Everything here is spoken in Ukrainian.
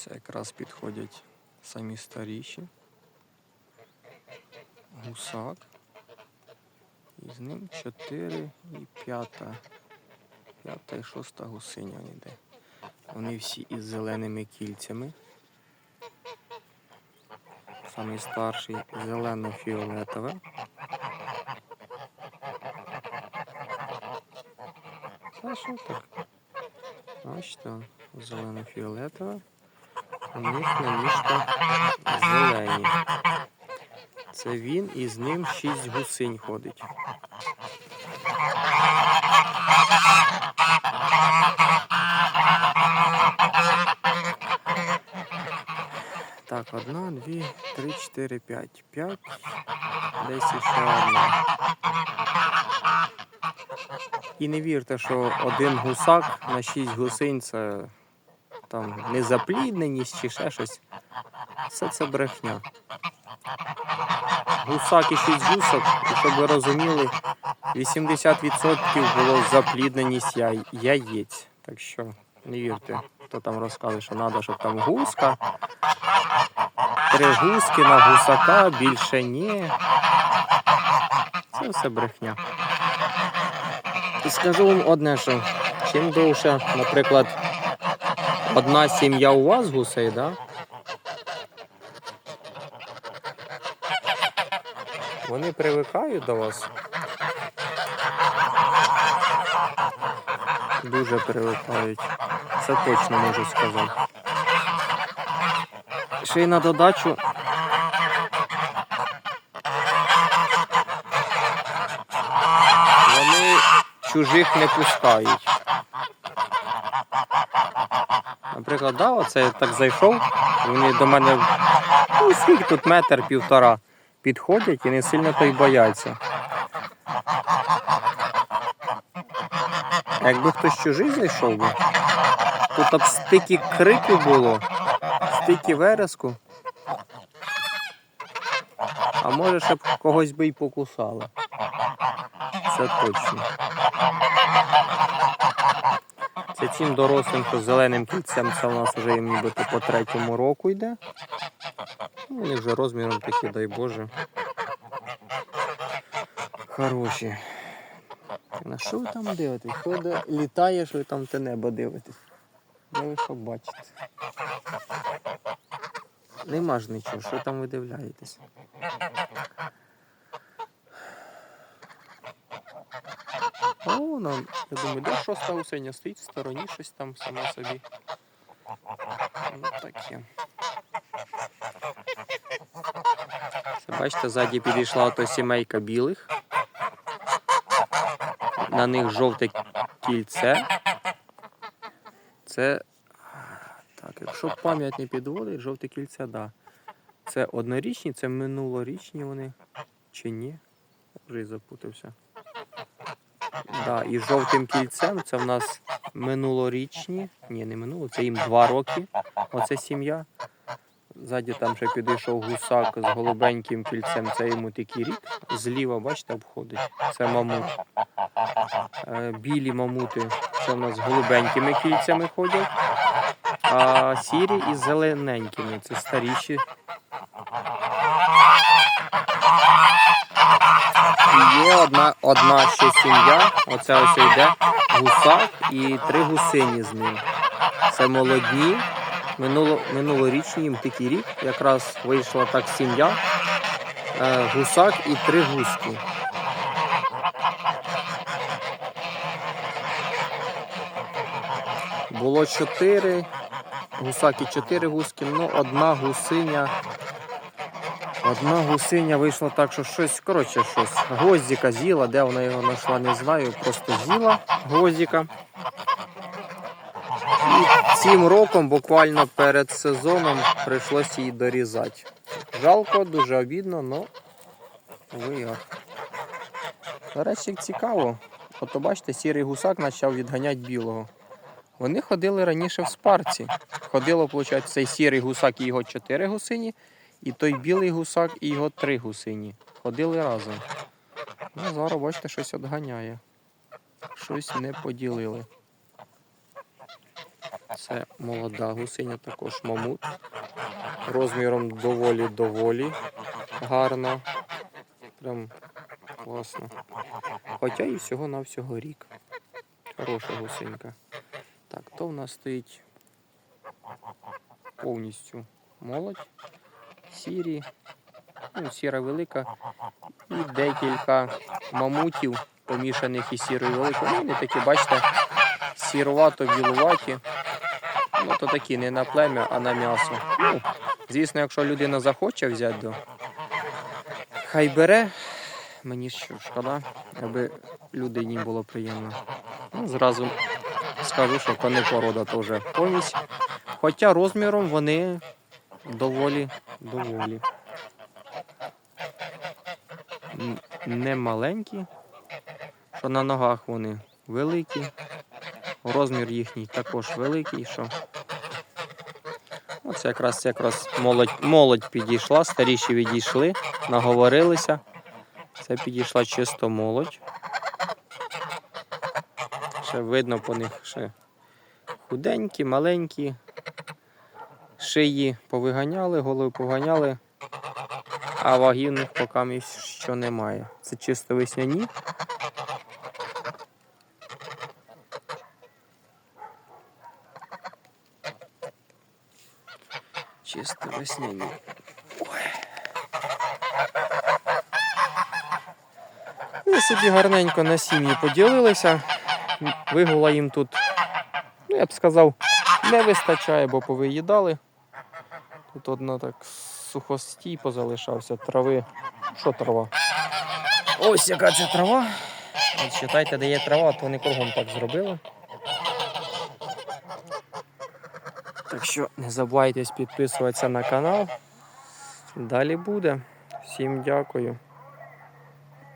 Це якраз підходять самі старіші. Гусак. І з ним 4 і 5. П'ята і шоста гусиня йде. Вони всі із зеленими кільцями. Самий старший зелено-фіолетове. Та що так? Бачите, зелено-фіолетове. На ніжках зелені. Це він і з ним шість гусинь ходить. Так, одна, дві, три, чотири, п'ять. П'ять. Десь ще одна. І не вірте, що один гусак на шість гусинь це там незаплідненість чи ще щось. Все це брехня. Гусак і шість гусок, щоб ви розуміли, 80% було заплідненість яй- яєць. Так що не вірте, хто там розказує, що треба, щоб там гуска. Три гуски на гусака, більше ні. Це все брехня. І скажу вам одне, що чим довше, наприклад, одна сім'я у вас гусей, да? Вони привикають до вас. Дуже привикають. Це точно можу сказати. Ще й на додачу. Вони чужих не пускають. Наприклад, да, оце я так зайшов, вони до мене, ну скільки тут метр, півтора, підходять і не сильно то й бояться. Якби хтось чужий зайшов би, тут б стільки крику було, стільки вереску. А може ще б когось би й покусали. Це точно. Цим дорослим, що з зеленим кільцем, це у нас вже їм нібито по третьому року йде. Ну, вони вже розміром такі, дай Боже. Хороші. На що ви там дивитесь? Що де літає, що ви там те небо дивитесь? Де ви що бачите? Нема ж нічого, що там ви дивляєтесь? О, нам, я думаю, де шоста гусеня стоїть в стороні, щось там сама собі. Ну таке. Бачите, ззаді підійшла ото сімейка білих. На них жовте кільце. Це. Так, якщо пам'ять не підводить, жовте кільце. Да. Це однорічні, це минулорічні вони. Чи ні? Вже й запутався. Да, і жовтим кільцем це в нас минулорічні. Ні, не минуло, це їм два роки. Оце сім'я. Ззаді там ще підійшов гусак з голубеньким кільцем, це йому такий рік. Зліва, бачите, обходить. Це мамут. Е, Білі мамути це в нас з голубенькими кільцями ходять. А сірі із зелененькими. Це старіші. Є одна, одна ще сім'я. Оце ось йде гусак і три гусині з ним. Це молодні. Минуло, минулорічні їм такий рік. Якраз вийшла так сім'я. Е, гусак і три гуски. Було чотири. Гусак і чотири гуски, ну одна гусиня. Одна гусиня вийшла так, що щось, коротше, щось. Гвоздіка з'їла, де вона його знайшла, не знаю. Просто з'їла гвоздіка. І цим роком, буквально перед сезоном, прийшлося її дорізати. Жалко, дуже обідно, але ви. До речі, цікаво. От бачите, сірий гусак почав відганяти білого. Вони ходили раніше в спарці. Ходило, виходить, цей сірий гусак і його чотири гусині, і той білий гусак і його три гусині. Ходили разом. Ну, зараз, бачите, щось відганяє. Щось не поділили. Це молода гусиня, також мамут. Розміром доволі-доволі гарно. Прям класно. Хоча і всього-навсього рік. Хороша гусинька. Так, то в нас стоїть повністю молодь. Сірі. Ну, сіра велика. І декілька мамутів, помішаних із сірою великою. Ну, вони такі, бачите, сірувато білуваті. Ну, то такі не на плем'я, а на м'ясо. Ну, звісно, якщо людина захоче взяти, хай бере. Мені що шкода, аби людині було приємно. Ну, зразу скажу, що кони порода теж помість. Хоча розміром вони доволі доволі. Не маленькі, що на ногах вони великі. Розмір їхній також великий, що. Оце якраз, якраз молодь, молодь підійшла, старіші відійшли, наговорилися. Це підійшла чисто молодь. Ще видно по них ще худенькі, маленькі. Шиї повиганяли, голови поганяли, а ваги в них поки що немає. Це чисто весняні. Чисто весняні. Вони собі гарненько на сім'ї поділилися. Вигула їм тут, ну я б сказав, не вистачає, бо повиїдали. Тут одна так сухостій позалишався, трави. Що трава? Ось яка це трава. От Читайте, де є трава, то вони кругом так зробили. Так що не забувайте підписуватися на канал. Далі буде. Всім дякую.